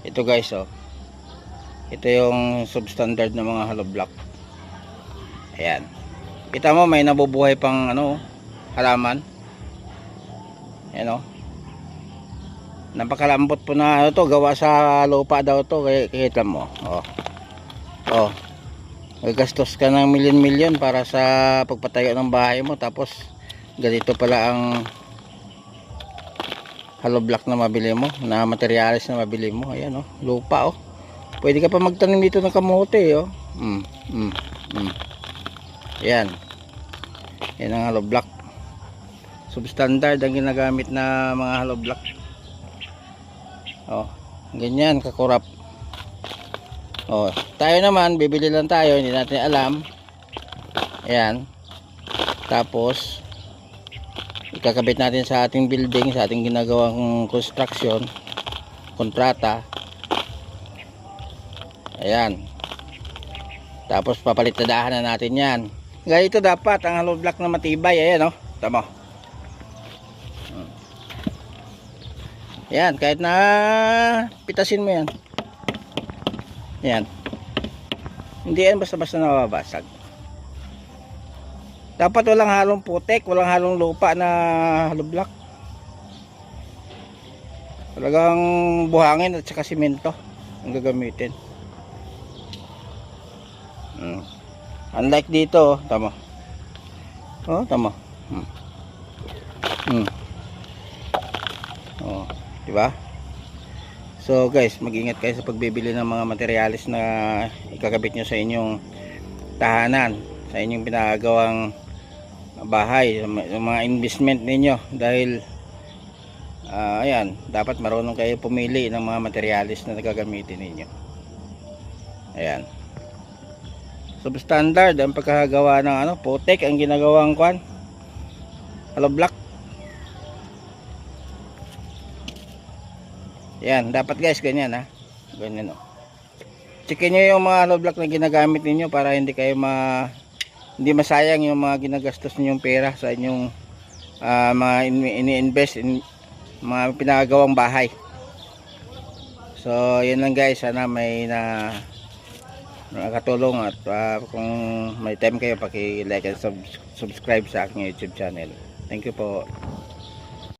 ito guys oh. Ito yung substandard na mga hollow block. Ayan. Kita mo may nabubuhay pang ano halaman. Ayan oh. Napakalambot po na ano to gawa sa lupa daw to. Kaya kita mo oh. Oh. Gagastos ka ng milyon-milyon para sa pagpatayo ng bahay mo. Tapos ganito pala ang hollow block na mabili mo na materials na mabili mo. Ayan oh lupa oh. Pwede ka pa magtanim dito ng kamote oh. Mm, mm, mm. ayan. Yan ang hollow block. Substandard ang ginagamit na mga hollow block. Oh ganyan kakurap. Oh tayo naman bibili lang tayo hindi natin alam. Ayan. Tapos ikakabit natin sa ating building sa ating ginagawang construction kontrata. Ayan. Tapos papalit na natin yan. Ganito dapat ang hollow block na matibay. Ayan oh. Tama. Yan kahit na pitasin mo yan. Yan hindi yan basta basta nababasag dapat walang halong putek walang halong lupa na hollow block talagang buhangin at saka simento ang gagamitin mm. unlike dito oh, tama oh tama mm. Mm. oh di ba so guys mag-ingat kayo sa pagbibili ng mga materialis na ikakabit nyo sa inyong tahanan sa inyong pinagawang bahay mga investment ninyo. Dahil ah, ayan dapat marunong kayo pumili ng mga materialis na gagamitin ninyo. Ayan. Substandard ang pagkakagawa ng ano putek ang ginagawang kwan. Hollow block yan dapat guys ganyan ha. Ganyan o checkin nyo yung mga hollow block na ginagamit ninyo para hindi kayo ma hindi masayang yung mga ginagastos ninyong pera sa inyong ah, mga in- ini-invest in mga pinagawang bahay. So yun lang guys. Sana may na nakatulong at ah, kung may time kayo paki-like and sub- subscribe sa aking YouTube channel. Thank you po